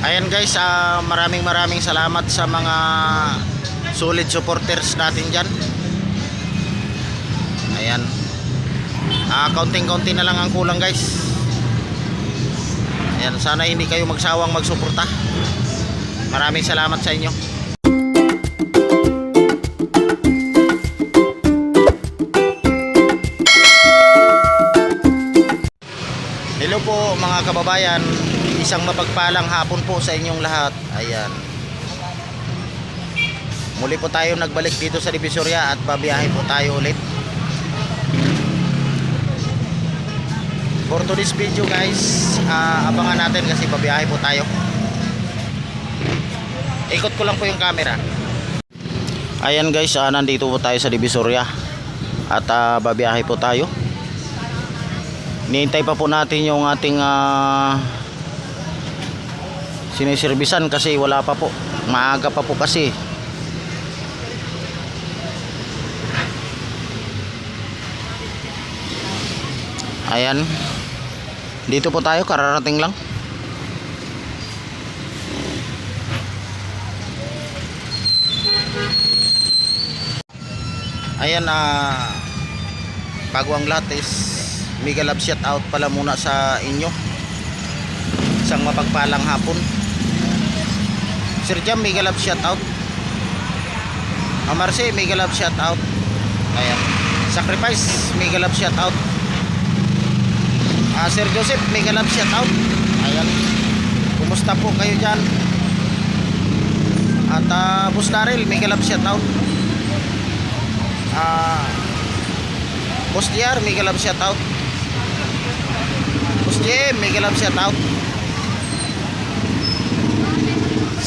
Ayan guys, ah, maraming maraming salamat sa mga solid supporters natin dyan. Ayan. Ah, kaunting-kaunti na lang ang kulang guys. Ayan, sana hindi kayo magsawang magsuporta. Maraming salamat sa inyo. Hello po mga kababayan. Isang mapagpalang hapon po sa inyong lahat. Ayan. Muli po tayo nagbalik dito sa Divisoria at babiyahe po tayo ulit. For today's video guys, ah, abangan natin kasi babiyahe po tayo. Ikot ko lang po yung camera. Ayan guys, ah, nandito po tayo sa Divisoria at ah, babiyahe po tayo. Niintay pa po natin yung ating ah, siniservisan kasi wala pa po. Maaga pa po kasi. Ayan. Dito po tayo, kararating lang. Ayan na bago ang lahat is mega love shout out pala muna sa inyo. Isang mapagpalang hapon. Sir Jam, mega love shout out. Amarse, mega love shout out. Ayan. Sacrifice, mega love shout out. Ah, Sir Joseph, mega love shout out. Ayan. Kumusta po kayo dyan? At uh, Boss Daryl, mega love shout out. Ah, Boss JR, mega love shout out. Boss JM, mega love shout out.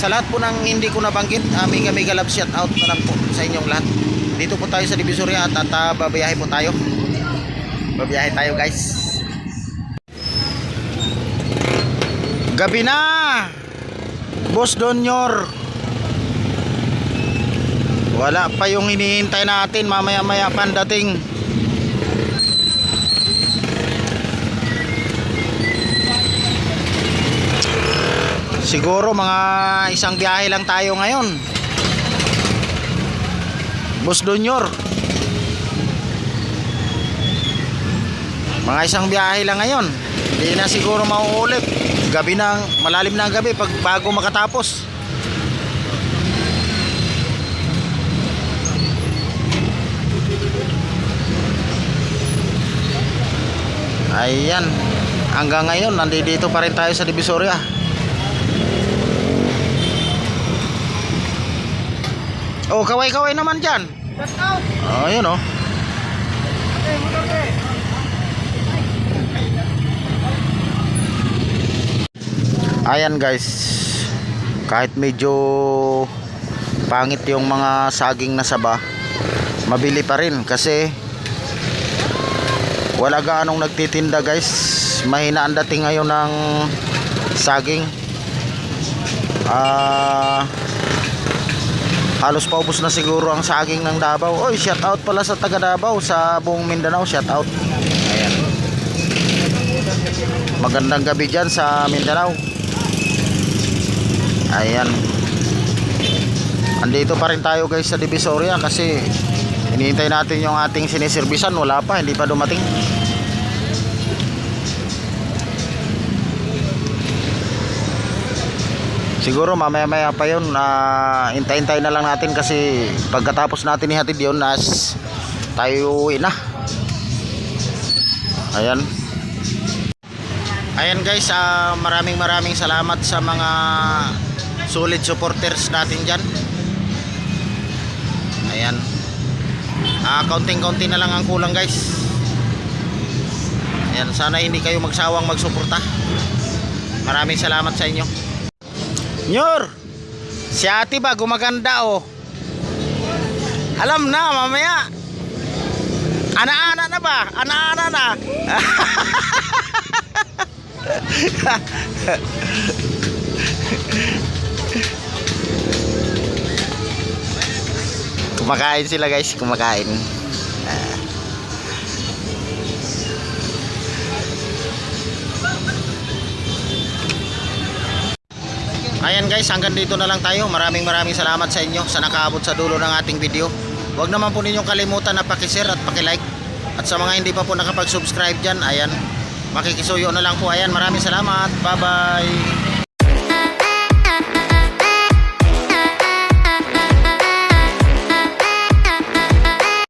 Sa lahat po ng hindi ko nabanggit, ah, mega mega love shout out na lang po sa inyong lahat. Dito po tayo sa Divisoria at, at ah, babiyahe po tayo. Babiyahe tayo guys. Gabi na! Boss Donyor! Wala pa yung hinihintay natin mamaya maya pa Siguro mga isang biyahe lang tayo ngayon. Boss Donyor. Mga isang biyahe lang ngayon. Hindi na siguro mauulit. Gabi na, malalim na ang gabi pag bago makatapos. Ayan. Hanggang ngayon, nandito pa rin tayo sa Divisoria. Oh, kaway-kaway naman dyan. Oh, yun oh. Ayan guys. Kahit medyo pangit yung mga saging na saba, mabili pa rin kasi wala gaanong nagtitinda guys mahina ang dating ngayon ng saging ah halos paubos na siguro ang saging ng Davao. Oy shout out pala sa taga Davao sa buong Mindanao shout out. Ayan. Magandang gabi dyan sa Mindanao. Ayan. Andito pa rin tayo guys sa Divisoria kasi hinihintay natin yung ating siniservisan. Wala pa hindi pa dumating siguro mamaya maya pa yun uh, intay-intay na lang natin kasi pagkatapos natin ihatid yun as tayo uwi na. Ayan. Ayan guys ah, maraming maraming salamat sa mga solid supporters natin dyan. Ayan. Ah, kaunting-kaunti na lang ang kulang guys. Ayan sana hindi kayo magsawang magsuporta. Maraming salamat sa inyo Nyor, si ate ba gumaganda oh. Alam na mamaya. Ana-ana na ba? Ana-ana na. kumakain sila guys, kumakain. Ah. Ayan guys, hanggang dito na lang tayo. Maraming maraming salamat sa inyo sa nakaabot sa dulo ng ating video. Huwag naman po ninyong kalimutan na pakishare at pakilike. At sa mga hindi pa po nakapag-subscribe dyan, ayan, makikisuyo na lang po. Ayan, maraming salamat. Bye-bye.